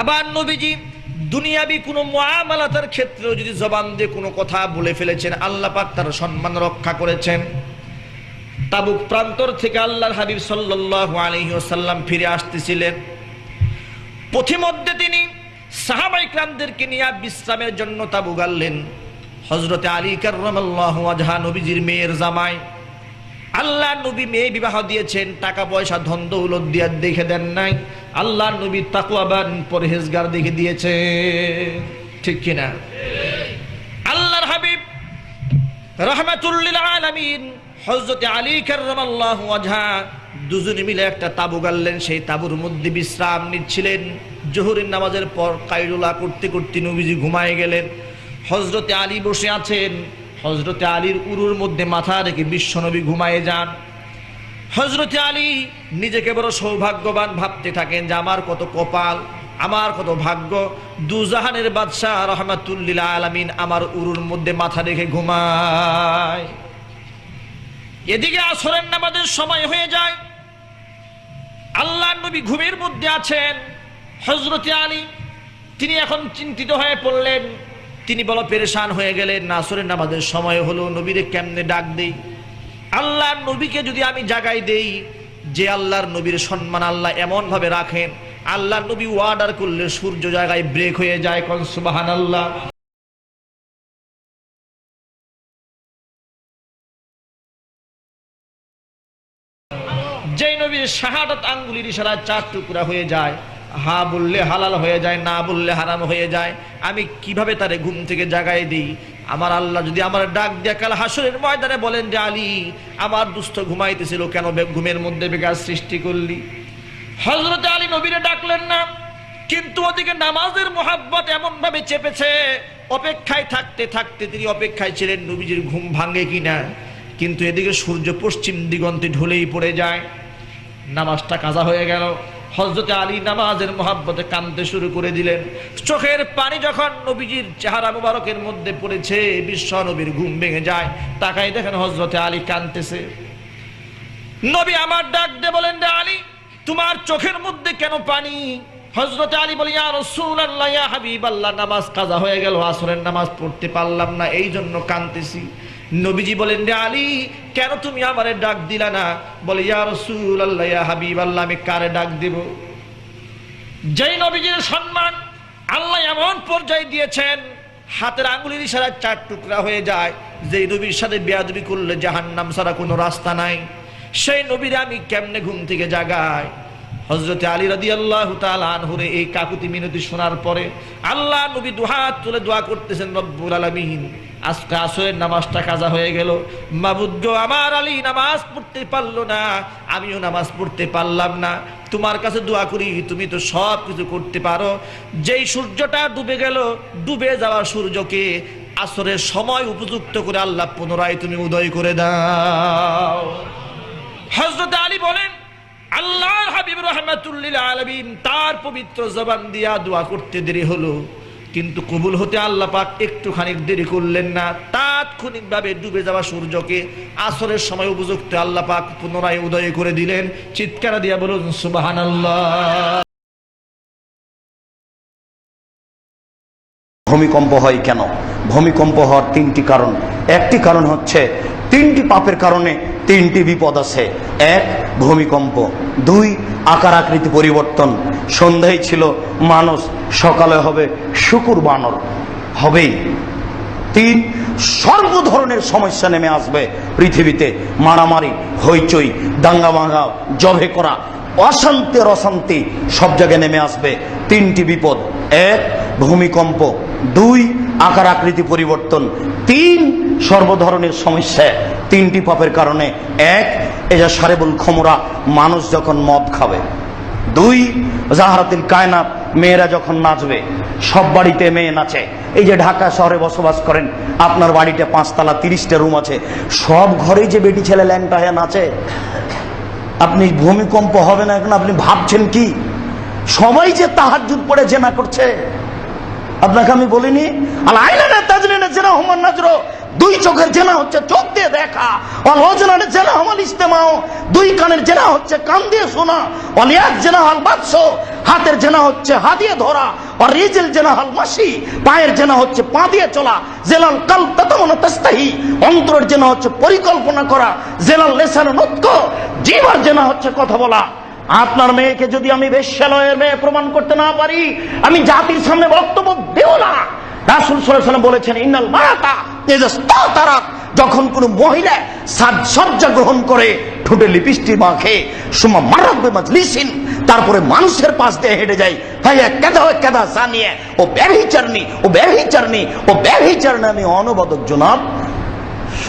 আবার নবীজি, দুনিয়াবি কোনো মুআমালাতের ক্ষেত্রেও যদি জবান দিয়ে কোনো কথা বলে ফেলেছেন, আল্লাহ পাক তার সম্মান রক্ষা করেছেন। তাবুক প্রান্তর থেকে আল্লাহর হাবিব ওয়াসাল্লাম ফিরে আসতেছিলেন। পথিমধ্যে তিনি সাহাবাই ক্রামদেরকে নিয়ে বিশ্রামের জন্য তাবু গাললেন হজরতে আলী কার্লাহ আজহা নবীজির মেয়ের জামাই। আল্লাহ নবী মেয়ে বিবাহ দিয়েছেন, টাকা পয়সা, ধন দৌলত দিয়ে দেখে দেন নাই। আল্লাহ নবী তাকুয়াবান পরহেজগার দেখে দিয়েছে। ঠিক কিনা? আল্লাহর হাবিব রহমাতুল্লিল আলামিন হযরতে আলী ওয়াজহা দুজনে মিলে একটা তাবু গাড়লেন সেই তাবুর মধ্যে বিশ্রাম নিচ্ছিলেন। জোহরের নামাজের পর কাইরুলা করতে করতে নবীজি ঘুমায় গেলেন। হযরতে আলী বসে আছেন। হযরতে আলীর উরুর মধ্যে মাথা রেখে বিশ্বনবী ঘুমায়ে যান। হজরতে আলী নিজেকে বড় সৌভাগ্যবান ভাবতে থাকেন যে আমার কত কপাল, আমার কত ভাগ্য। দুজাহানের বাদশাহ রহমাতুল্লিল আলামিন আমার উরুর মধ্যে মাথা রেখে ঘুমায়। এদিকে আসরের নামাজের সময় হয়ে যায়। আল্লাহ নবী ঘুমের মধ্যে আছেন। হজরতে আলী, তিনি এখন চিন্তিত হয়ে পড়লেন। তিনি বলো পেরেশান হয়ে গেলেন, নাসরের নামাজের সময় হলো, নবীরে কেমনে ডাক দেই? আল্লাহর নবীকে যদি আমি জাগাই দেই, যে আল্লাহর নবীর সম্মান আল্লাহ এমন ভাবে রাখেন, আল্লাহর নবী ওয়ার্ডার করলে সূর্য জায়গায় ব্রেক হয়ে যায়, কোন সুবাহান আল্লাহ যেই নবীর শাহাদাত আঙ্গুলির ইশারা চার টুকরা হয়ে যায় হা বললে হালাল হয়ে যায়, না বললে হারাম হয়ে যায়। আমি কীভাবে তারে ঘুম থেকে জাগাই দিই? আমার আল্লাহ যদি আমার ডাক দিয়া কাল হাসরের ময়দানে বলেন যে, আলী, আমার দুস্থ ঘুমাইতেছিল, কেন ঘুমের মধ্যে বেকার সৃষ্টি করলি? হজরত আলী নবীরে ডাকলেন না, কিন্তু ওদিকে নামাজের মোহাব্বত এমন ভাবে চেপেছে, অপেক্ষায় থাকতে থাকতে তিনি অপেক্ষায় ছিলেন, নবীজির ঘুম ভাঙে কিনা? কিন্তু এদিকে সূর্য পশ্চিম দিগন্তে ঢলেই পড়ে যায়। নামাজটা কাজা হয়ে গেল। হজরতে আলী নামাজের মোহাব্বতে কাঁদতে শুরু করে দিলেন। চোখের পানি যখন নবীজির চেহারা মুবারকের মধ্যে পড়েছে, বিশ্ব নবীর ঘুম ভেঙে যায়। তাকাই দেখেন হজরতে আলী কাঁদতেছে। নবী আমার ডাক দে বলেন, রে আলী, তোমার চোখের মধ্যে কেন পানি? হজরত আলী বলি রাসূলুল্লাহ, ইয়া হাবিবাল্লাহ, নামাজ কাজা হয়ে গেল, আসরের নামাজ পড়তে পারলাম না এই জন্য কাঁদতেছি। নবীজি বলেন, রে আলী, কেন তুমি আমারে ডাক দিলা না? বলে, ইয়া রাসূলুল্লাহ, ইয়া হাবিবাল্লাহ, আমি কারে ডাক দেব? যেই নবীজির সম্মান আল্লাহ এমন পর্যায়ে দিয়েছেন, হাতের আঙ্গুলির ইশারায় চার টুকরা হয়ে যায়। যেই নবীর সাথে বেয়াদবি করলে জাহান্নাম ছাড়া কোনো রাস্তা নাই। সেই নবীরে আমি কেমনে ঘুম থেকে জাগাই? হজরতে আলী রাদি আল্লাহ আনহুরে এই কাকুতি মিনতি শোনার পরে আল্লাহ নবী দুহাত তুলে দোয়া করতেছেন, রব্বুল আলমিন। আজকে আসরের নামাজটা কাজা হয়ে গেল। মাবুদ্দ, আমার আলী নামাজ পড়তে পারল না। আমিও নামাজ পড়তে পারলাম না। তোমার কাছে দোয়া করি, তুমি তো সব কিছু করতে পারো। যেই সূর্যটা ডুবে গেল, ডুবে যাওয়া সূর্যকে আসরের সময় উপযুক্ত করে আল্লাহ পুনরায় তুমি উদয় করে দাও। হজরত আলী বলেন, আল্লাহর হাবিব রহমাতুল্লিল আলমিন তার পবিত্র জবান দিয়া দোয়া করতে দেরি হলো। কিন্তু কবুল হতে আল্লাহ পাক একটুখানি দেরি করলেন না। তাৎক্ষণিক ভাবে ডুবে যাওয়া সূর্যকে আসরের সময় উপযুক্ত আল্লাহ পাক পুনরায় উদয় করে দিলেন। চিৎকার দিয়া বলুন সুবাহান ভূমিকম্প হয় কেন? ভূমিকম্প হওয়ার তিনটি কারণ। একটি কারণ হচ্ছে তিনটি পাপের কারণে তিনটি বিপদ আছে। এক, ভূমিকম্প। দুই আকার আকৃতি পরিবর্তন। সন্ধ্যায় ছিল মানুষ, সকালে হবে শুকুর বানর। হবেই। তিন সর্ব ধরনের সমস্যা নেমে আসবে পৃথিবীতে। মারামারি, হইচই দাঙ্গা ভাঙা জবে করা অশান্তির অশান্তি সব জায়গায় নেমে আসবে। তিনটি বিপদ। এক, ভূমিকম্প। দুই আকার আকৃতি পরিবর্তন। তিন সর্ব ধরনের সমস্যা। তিনটি পাপের কারণে। এক এজা সারেবুল খমরা, মানুষ যখন মদ খাবে। দুই, জাহারাতিল কায়নাত, মেয়েরা যখন নাচবে। সব বাড়িতে মেয়ে নাচে। এই যে ঢাকা শহরে বসবাস করেন, আপনার বাড়িতে পাঁচতলা, তিরিশটা রুম আছে। সব ঘরেই যে বেটি ছেলে ল্যাংটা হয়ে নাচে। আপনি ভূমিকম্প হবে না এখন, আপনি ভাবছেন কি? সবাই যে তাহাজুদ পড়ে জেনা করছে, আপনাকে আমি বলিনি, আল আইলানা তাজলিনা জেনা হুমান নাজরো, দুই চোখের জেনা হচ্ছে চোখ দিয়ে দেখা অলোচনার জেনা আমার ইস্তেমাও দুই কানের জেনা হচ্ছে কান দিয়ে শোনা অলিয়াক জেনা হাল বাদশ, হাতের জেনা হচ্ছে হাত দিয়ে ধরা আর রিজেল জেনা হাল মাসি, পায়ের জেনা হচ্ছে পা দিয়ে চলা, জেলাল কাল ততমন তেস্তাহি, অন্তরের জেনা হচ্ছে পরিকল্পনা করা, জেলাল লেসান নৎক জিমার জেনা হচ্ছে কথা বলা। আপনার মেয়েকে যদি আমি বেশ্যালয়ের মেয়ে প্রমাণ করতে না পারি, আমি জাতির সামনে বক্তব্য দেও না। রাসুল সাল্লাম বলেছেন, ইন্নাল মারাতা তারা যখন কোন মহিলা সাজসজ্জা গ্রহণ করে, ঠোঁটে লিপস্টিক মাখে সুমা মারাবে মাজলিসিন তারপরে মানুষের পাশ দিয়ে হেঁটে যায় ভাই কেদা হয় কেদা জানিয়ে ও ব্যভিচারনি ও ব্যভিচারনি ও ব্যভিচারনি আমি অনবদক জনাব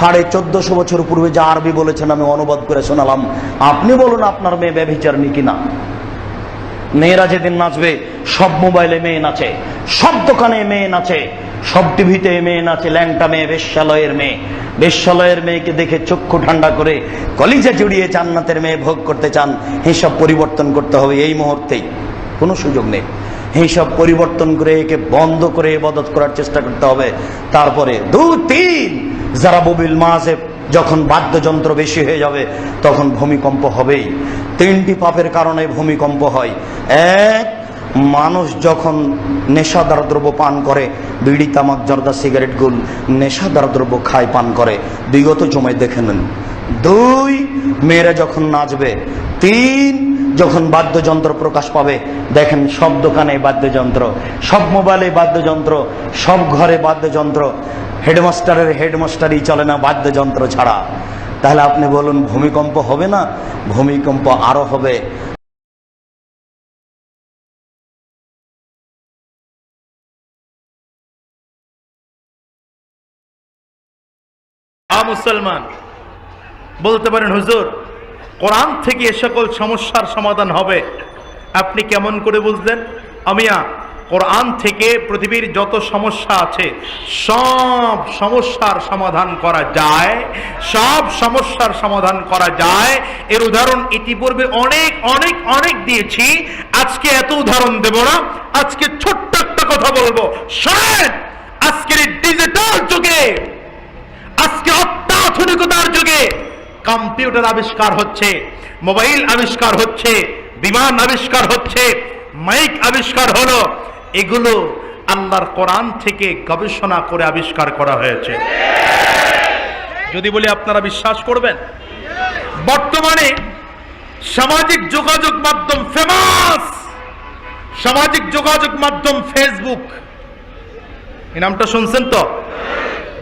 সাড়ে চোদ্দশো বছর পূর্বে যা আরবি বলেছেন, আমি অনুবাদ করে শোনালাম। আপনি বলুন আপনার মেয়ে ব্যভিচারনি কিনা? মেয়েরা যেদিন নাচবে, সব মোবাইলে মেয়ে নাচে, সব দোকানে মেয়ে নাচে, সব টিভিতে মেয়ে নাচে, ল্যাংটা মেয়ে, বেশ্যালয়ের মেয়ে। বেশ্যালয়ের মেয়েকে দেখে চক্ষু ঠান্ডা করে কলিজা জুড়িয়ে জান্নাতের মেয়ে ভোগ করতে চান এসব পরিবর্তন করতে হবে এই মুহূর্তেই। কোনো সুযোগ নেই। এইসব পরিবর্তন করে একে বন্ধ করে বদত করার চেষ্টা করতে হবে। তারপরে দু, তিন যারা ববিল মাঝে যখন বাদ্যযন্ত্র বেশি হয়ে যাবে, তখন ভূমিকম্প হবেই। তিনটি পাপের কারণে ভূমিকম্প হয়। এক, মানুষ যখন নেশাদার দ্রব্য পান করে, বিড়ি, তামাক, জর্দা, সিগারেট, গুল, নেশাদার দ্রব্য খায়, পান করে। বিগত সময় দেখে নেন। দুই, মেয়েরা যখন নাচবে, তিন, যখন বাদ্যযন্ত্র প্রকাশ পাবে, দেখেন সব দোকানে বাদ্যযন্ত্র, সব মোবাইলে বাদ্যযন্ত্র, সব ঘরে বাদ্যযন্ত্র। হেডমাস্টারের হেডমাস্টারই চলে না, বাদ্যযন্ত্র ছাড়া। তাহলে আপনি বলুন, ভূমিকম্প হবে না? ভূমিকম্প আরও হবে। মুসলমান, বলতে পারেন, হুজুর, কোরআন থেকে এ সকল সমস্যার সমাধান হবে। আপনি কেমন করে বুঝলেন? আমিয়া কোরআন থেকে পৃথিবীর যত সমস্যা আছে, সব সমস্যার সমাধান করা যায়, সব সমস্যার সমাধান করা যায়। এর উদাহরণ ইতিপূর্বে অনেক অনেক অনেক দিয়েছি। আজকে এত উদাহরণ দেব না। আজকে ছোট্ট একটা কথা বলব। শোনেন, আজকের ডিজিটাল যুগে, আজকে অত্যাধুনিকতার যুগে কম্পিউটার আবিষ্কার হচ্ছে, মোবাইল আবিষ্কার হচ্ছে, বিমান আবিষ্কার হচ্ছে, মাইক আবিষ্কার হলো এগুলো আল্লাহর কোরআন থেকে গবেষণা করে আবিষ্কার করা হয়েছে। যদি বলি আপনারা বিশ্বাস করবেন, বর্তমানে সামাজিক যোগাযোগ মাধ্যম ফেমাস। সামাজিক যোগাযোগ মাধ্যম ফেসবুক। এই নামটা শুনছেন তো?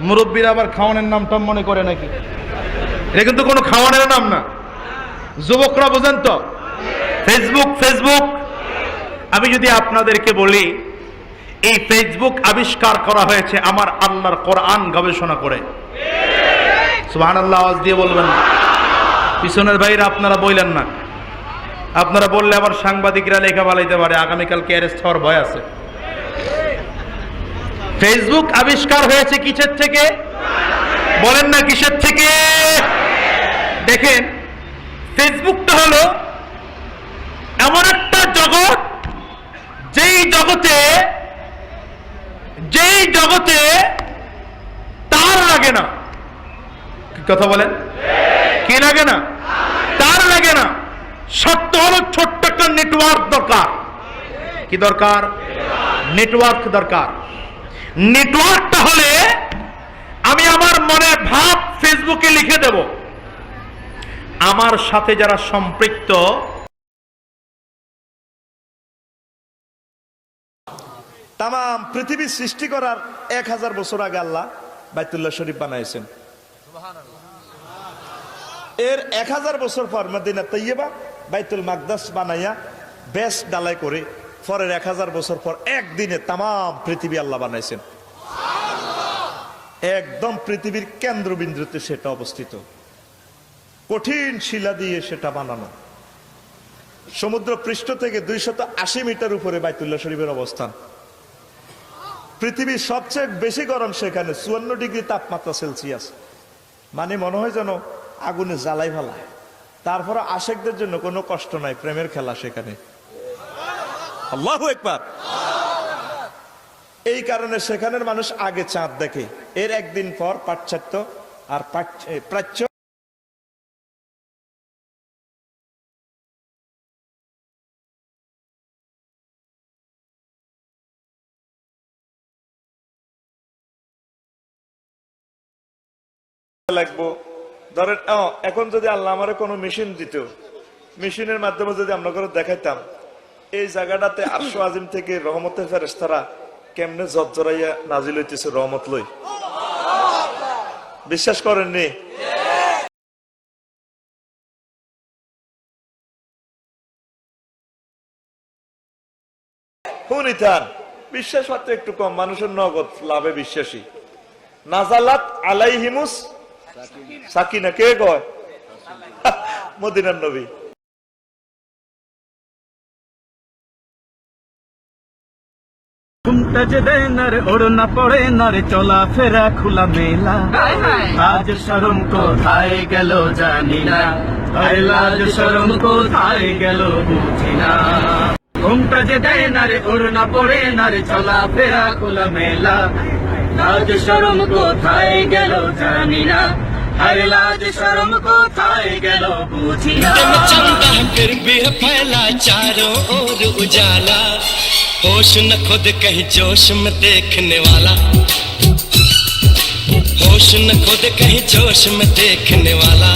মুরব্বীরা আবার খাওয়ানোর নামটা মনে করে নাকি? এটা কিন্তু কোনো খাওয়ানের নাম না। যুবকরা বোঝেন তো? Facebook Facebook. আমি যদি আপনাদেরকে বলি, এই ফেসবুক আবিষ্কার করা হয়েছে আমার আল্লাহর কোরআন গবেষণা করে। সুবহান আল্লাহ আওয়াজ দিয়ে বলবেন। পিছনের ভাইরা আপনারা বললেন না। আপনারা বললে আবার সাংবাদিকরা লেখা বালাইতে পারে, আগামীকালকে অ্যারেস্ট হওয়ার ভয় আছে। ফেসবুক আবিষ্কার হয়েছে কিসের থেকে? বলেন না কিসের থেকে? দেখেন ফেসবুকটা হলো এমন একটা জগৎ যেই জগতে যেই জগতে তার লাগে না। কথা বলেন? কি লাগে না? তার লাগে না। সত্য হলো ছোট্ট একটা নেটওয়ার্ক দরকার। কি দরকার? নেটওয়ার্ক দরকার। নেটওয়ার্কটা হলে আমি আমার মনে ভাব ফেসবুকে লিখে দেব। আমার সাথে যারা সম্পৃক্ত তাম পৃথিবী সৃষ্টি করার এক হাজার বছর আগে আল্লাহ বাইতুল্লাহ শরীফ বানাইছেন। এর এক হাজার বছর পর মদিনা তৈয়বা, বাইতুল মাকদাস বানাইয়া বেশ ডালাই করে পরের এক হাজার বছর পর একদিনে তাম পৃথিবী আল্লাহ বানাইছেন। একদম পৃথিবীর কেন্দ্রবিন্দুতে সেটা অবস্থিত। কঠিন শিলা দিয়ে সেটা বানানো। সমুদ্র পৃষ্ঠ থেকে দুইশত আশি মিটার উপরে বাইতুল্লাহ শরীফের অবস্থান। পৃথিবীর সবচেয়ে বেশি গরম সেখানে, চুয়ান্ন ডিগ্রি তাপমাত্রা সেলসিয়াস। মানে মনে হয় যেন আগুনে জ্বালাই ফেলায়। তারপরে আশেকদের জন্য কোনো কষ্ট নাই, প্রেমের খেলা সেখানে। একবার এই কারণে সেখানের মানুষ আগে চাঁদ দেখে। এর একদিন পর পাশ্চাত্য আর প্রাচ্য লাগবো। ধরেন এখন যদি আল্লাহ আমার কোনো মেশিন দিত, মেশিনের মাধ্যমে যদি আমরা করে দেখাইতাম, এই জায়গাটাতে আটশো আজিম থেকে রহমতের ফেরেস্তারা কেমনে জর্জরাইয়া নাজিল হইতেছে রহমত লই? বিশ্বাস করেননি? বিশ্বাস মাত্র একটু কম, মানুষের নগদ লাভে বিশ্বাসী। নাজালাত আলাইহিমুস সাকিনা, কে কয়? মদিনার নবী। ঘুমটা যে দেয় না রে ওড়না পড়ে না রে খোলা মেলা। শরম কোথায় গেল জানি না। আরে লাজ শরম কোথায় গেল বুঝি না। ঘুমটা যে দেয় না রে ওড়না পড়ে না রে, চলা ফেরা খোলা মেলা। লাজ শরম কোথায় গেল জানি না আরে লাজ শরম কোথায় গেল বুঝি না दम चंदा फिर भी है फैला चारों ओर उजाला होश न खुद कहीं जोश में देखने वाला होश न खुद कहीं जोश में देखने वाला